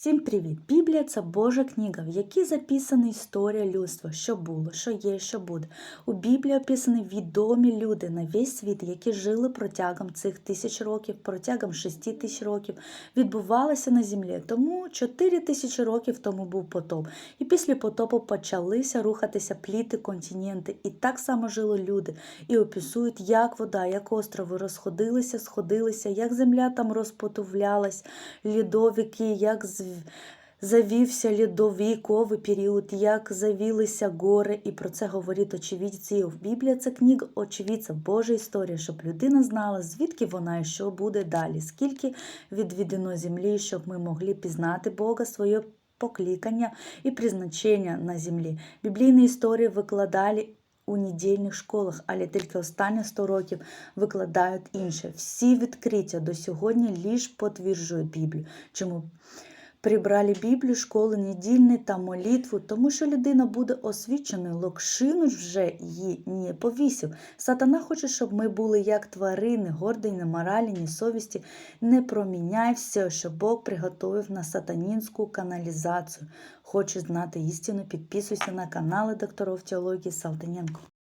Всім привіт! Біблія це Божа книга, в якій записана історія людства, що було, що є, що буде. У Біблії описані відомі люди на весь світ, які жили протягом цих тисяч років, протягом шести тисяч років, відбувалося на землі. Тому чотири тисячі років тому був потоп. І після потопу почалися рухатися пліти, континенти. І так само жили люди. І описують, як вода, як острови розходилися, сходилися, як земля там розпотувлялась, льодовики, як з- завівся льодовіковий період, як завілися гори, і про це говорить очевидці. В Біблії це книга очевидця, Божа історія, щоб людина знала, звідки вона і що буде далі, скільки відведено землі, щоб ми могли пізнати Бога, своє покликання і призначення на землі. Біблійні історії викладали у недільних школах, але тільки останні 100 років викладають інше. Всі відкриття до сьогодні лише підтверджують Біблію. Чому прибрали Біблію, школи недільні та молитву, тому що людина буде освіченою, локшину вже її не повісив. Сатана хоче, щоб ми були як тварини, горді, не моралі, ні совісті. Не проміняй все, що Бог приготовив на сатанінську каналізацію. Хочеш знати істину, підписуйся на канали докторів теології Салтаненко.